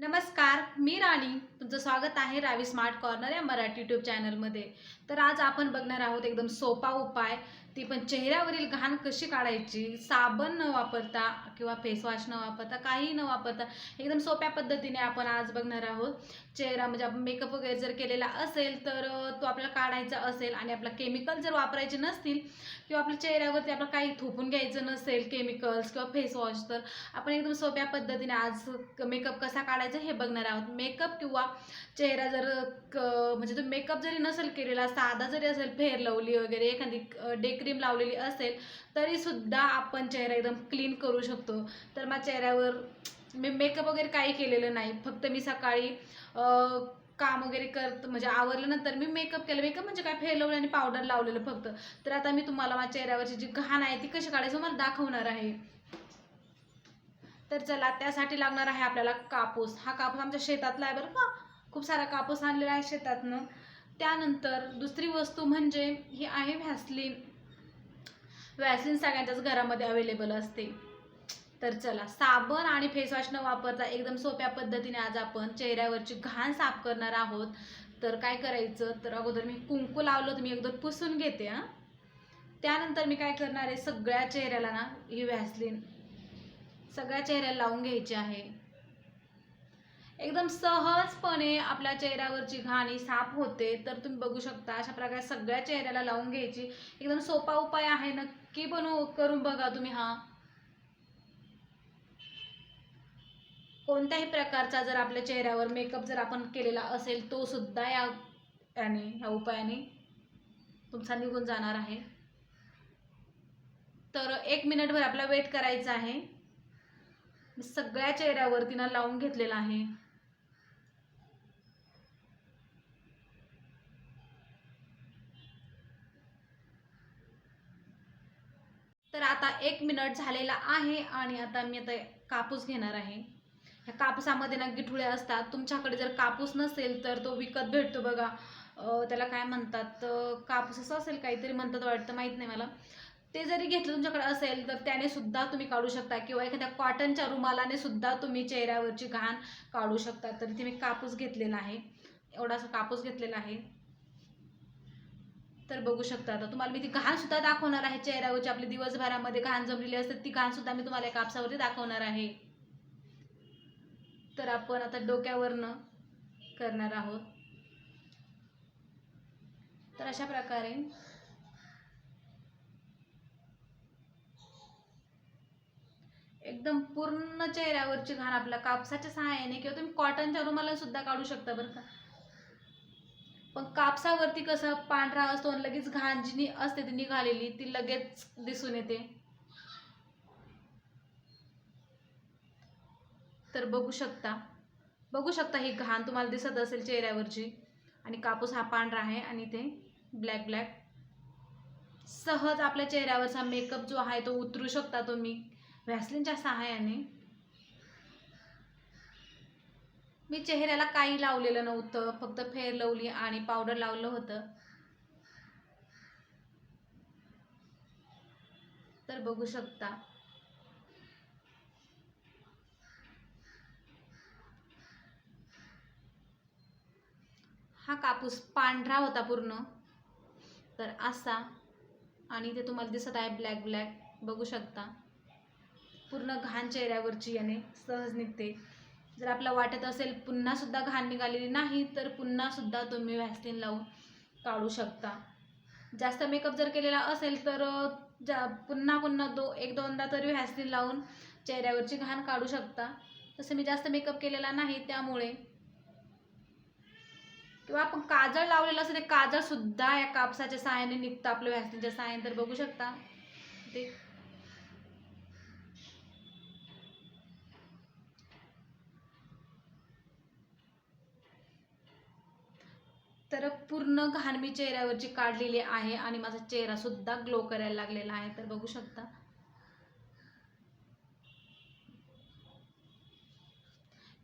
नमस्कार मी राणी. तुमचं स्वागत आहे रावी स्मार्ट कॉर्नर या मराठी यूट्यूब चॅनलमध्ये तर आज आपण बघणार आहोत एकदम सोपा उपाय ती पण चेहऱ्यावरील घाण कशी काढायची साबण न वापरता किंवा फेसवॉश न वापरता काही न वापरता एकदम सोप्या पद्धतीने आपण आज बघणार आहोत. चेहरा म्हणजे आपण मेकअप वगैरे जर केलेला असेल तर तो आपल्याला काढायचा असेल आणि आपला केमिकल जर वापरायचे नसतील किंवा आपल्या चेहऱ्यावरती आपलं काही थोपून घ्यायचं नसेल केमिकल्स किंवा फेसवॉश तर आपण एकदम सोप्या पद्धतीने आज मेकअप कसा काढायचा हे बघणार आहोत. मेकअप किंवा चेहरा जर क म्हणजे तो मेकअप जरी नसेल केलेला साधा जरी असेल फेअर लवली वगैरे एखादी डे क्रीम लावलेली असेल तरी सुद्धा आपण चेहरा एकदम क्लीन करू शकतो. तर माझ्या चेहऱ्यावर मी मेकअप वगैरे काही केलेलं नाही. फक्त मी सकाळी काम वगैरे करत म्हणजे आवरल्यानंतर मी मेकअप केलं. मेकअप म्हणजे काय? फेअर आणि पावडर लावलेलं फक्त. तर आता मी तुम्हाला माझ्या चेहऱ्यावरची जी घाण आहे ती कशी काढायची मला दाखवणार आहे. तर चला त्यासाठी लागणार आहे आपल्याला कापूस. हा कापूस आमच्या शेतातला आहे बरं का? खूप सारा कापूस आणलेला आहे शेतातनं. त्यानंतर दुसरी वस्तू म्हणजे ही आहे व्हॅसलिन. व्हॅसलीन सगळ्यांच्याच घरामध्ये अवेलेबल असते. तर चला साबण आणि फेसवॉश न वापरता एकदम सोप्या पद्धतीने आज आपण चेहऱ्यावरची घाण साफ करणार आहोत. तर काय करायचं? तर अगोदर मी कुंकू लावलं तर मी अगोदर पुसून घेते हां. त्यानंतर मी काय करणार आहे? सगळ्या चेहऱ्याला ना ही व्हॅसलीन सगळ्या चेहऱ्याला लावून घ्यायची आहे. एकदम सहजपणे आपल्या चेहऱ्यावरची घाण ही साफ होते तर तुम्ही बघू शकता अशा प्रकारे सगळ्या चेहऱ्याला लावून घ्यायची. एकदम सोपा उपाय आहे नक्की बनवू करून बघा तुम्ही हा. कोणत्याही प्रकारचा जर आपल्या चेहऱ्यावर मेकअप जर आपण केलेला असेल तो सुद्धा या याने ह्या उपायाने तुमचा निघून जाणार आहे. तर एक मिनिटभर आपला वेट करायचा आहे. मी सगळ्या चेहऱ्यावर तिनं लावून घेतलेला आहे. तर आता एक मिनिट झालेला आहे आणि आता मी आता कापूस घेणार आहे. ह्या कापसामध्ये ना गिठुळे असतात. तुमच्याकडे जर कापूस नसेल तर तो विकत भेटतो बघा. त्याला काय म्हणतात? कापूस असं असेल काहीतरी म्हणतात वाटतं माहीत नाही मला. ते जरी घेतलं तुमच्याकडे असेल तर त्याने सुद्धा तुम्ही काढू शकता. किंवा एखाद्या कॉटनच्या रुमालाने सुद्धा तुम्ही चेहऱ्यावरची घाण काढू शकता. तर इथे मी कापूस घेतलेला आहे. एवढासा कापूस घेतलेला आहे. तर बघू शकता आता. तुम्हाला मी ती घाण सुद्धा दाखवणार आहे चेहऱ्यावरची. आपली दिवसभरामध्ये घाण जमलेली असते ती घाण सुद्धा मी तुम्हाला कापसावरती दाखवणार आहे. तर आपण आता डोक्यावरनं करणार आहोत. तर अशा प्रकारे एकदम पूर्ण चेहऱ्यावरची घाण आपल्या कापसाच्या सहाय्याने किंवा तुम्ही कॉटनच्या रुमाला सुद्धा काढू शकता बरं का. पण कापसावरती कसं पांढरा असतो आणि लगेच घाण जी असते ती निघालेली ती लगेच दिसून येते. तर बघू शकता. बघू शकता ही घाण तुम्हाला दिसत असेल चेहऱ्यावरची. आणि कापूस हा पांढरा आहे आणि ते ब्लॅक ब्लॅक सहज आपल्या चेहऱ्यावरचा मेकअप जो आहे तो उतरू शकता तुम्ही. व्हॅसलिनच्या सहाय्याने मी चेहऱ्याला काही लावलेलं नव्हतं. फक्त फेअर लावली आणि पावडर लावलं होतं. तर बघू शकता. हा कापूस पांढरा होता पूर्ण. तर असा आणि ते तुम्हाला दिसत आहे ब्लॅक ब्लॅक बघू शकता. पूर्ण घाण चेहऱ्यावरची याने सहज निघते. जर आपला वाटत असेल पुन्हा सुद्धा घाण निघालेली नाही तर पुन्हा सुद्धा तुम्ही व्हॅसलिन लावून काढू शकता. जास्त मेकअप जर केलेला असेल तर जा पुन्हा पुन्हा दो एक दोनदा तरी व्हॅसलिन लावून चेहऱ्यावरची घाण काढू शकता. तसं मी जास्त मेकअप केलेला नाही त्यामुळे. किंवा आपण काजळ लावलेलं असेल ते काजळसुद्धा या कापसाच्या सहाय्याने निघतं. आपल्या व्हॅस्लिनच्या सहाय्याने तर बघू शकता. ते तर पूर्ण घाण मी चेहऱ्यावरची काढलेली आहे आणि माझा चेहरा सुद्धा ग्लो करायला लागलेला आहे. तर बघू शकता.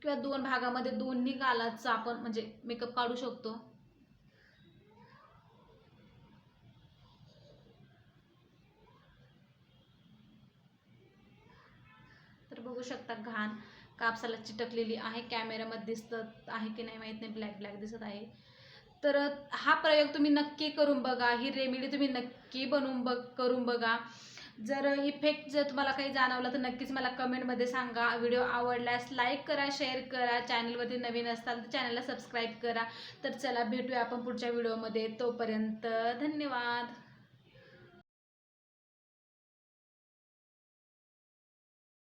किंवा दोन भागामध्ये दोन्ही गालाचा आपण म्हणजे मेकअप काढू शकतो. तर बघू शकता घाण कापसाला चिटकलेली आहे. कॅमेऱ्यामध्ये दिसत आहे की नाही माहीत नाही. ब्लॅक ब्लॅक दिसत आहे. तर हा प्रयोग तुम्ही नक्की करून बघा. ही रेमेडी तुम्ही नक्की बनवून बघ करून बघा. जर इफेक्ट जर तुम्हाला काही जाणवला तर नक्कीच मला कमेंटमध्ये सांगा. व्हिडिओ आवडल्यास लाईक करा शेअर करा. चॅनलमध्ये नवीन असताल तर चॅनलला सबस्क्राईब करा. तर चला भेटूया आपण पुढच्या व्हिडिओमध्ये तोपर्यंत धन्यवाद.